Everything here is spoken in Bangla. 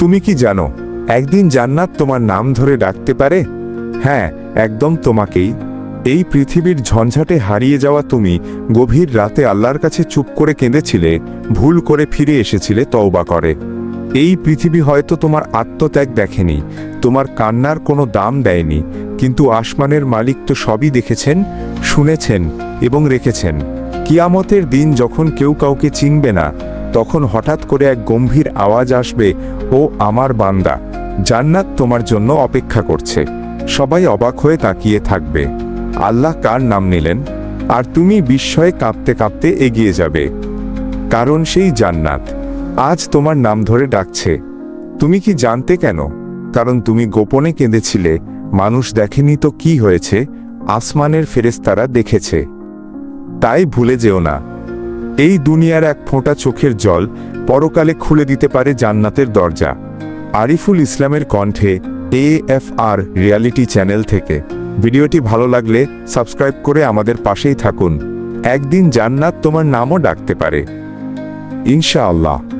তুমি কি জানো, একদিন জান্নাত তোমার নাম ধরে ডাকতে পারে? হ্যাঁ একদম তোমাকেই। এই পৃথিবীর ঝঞ্ঝাটে হারিয়ে যাওয়া তুমি গভীর রাতে আল্লাহর কাছে চুপ করে কেঁদেছিলে, ভুল করে ফিরে এসেছিলে, তওবা করে। এই পৃথিবী হয়তো তোমার আত্মত্যাগ দেখেনি, তোমার কান্নার কোনো দাম দেয়নি, কিন্তু আসমানের মালিক তো সবই দেখেছেন, শুনেছেন এবং রেখেছেন। কিয়ামতের দিন যখন কেউ কাউকে চিনবে না তখন হঠাৎ করে এক গম্ভীর আওয়াজ আসবে, ও আমার বান্দা, জান্নাত তোমার জন্য অপেক্ষা করছে। সবাই অবাক হয়ে তাকিয়ে থাকবে। আল্লাহ কার নাম নিলেন? আর তুমি বিস্ময়ে কাঁপতে কাঁপতে এগিয়ে যাবে। কারণ সেই জান্নাত আজ তোমার নাম ধরে ডাকছে। তুমি কি জানতে কেন? কারণ তুমি গোপনে কেঁদেছিলে, মানুষ দেখেনি তো কি হয়েছে, আসমানের ফেরেস্তারা দেখেছে। তাই ভুলে যেও না। এই দুনিয়ার এক ফোঁটা চোখের জল পরকালে খুলে দিতে পারে জান্নাতের দরজা। আরিফুল ইসলামের কণ্ঠে A F R reality channel থেকে। ভিডিওটি ভালো লাগলে সাবস্ক্রাইব করে আমাদের পাশেই থাকুন। একদিন জান্নাত তোমার নামও ডাকতে পারে। ইনশাআল্লাহ।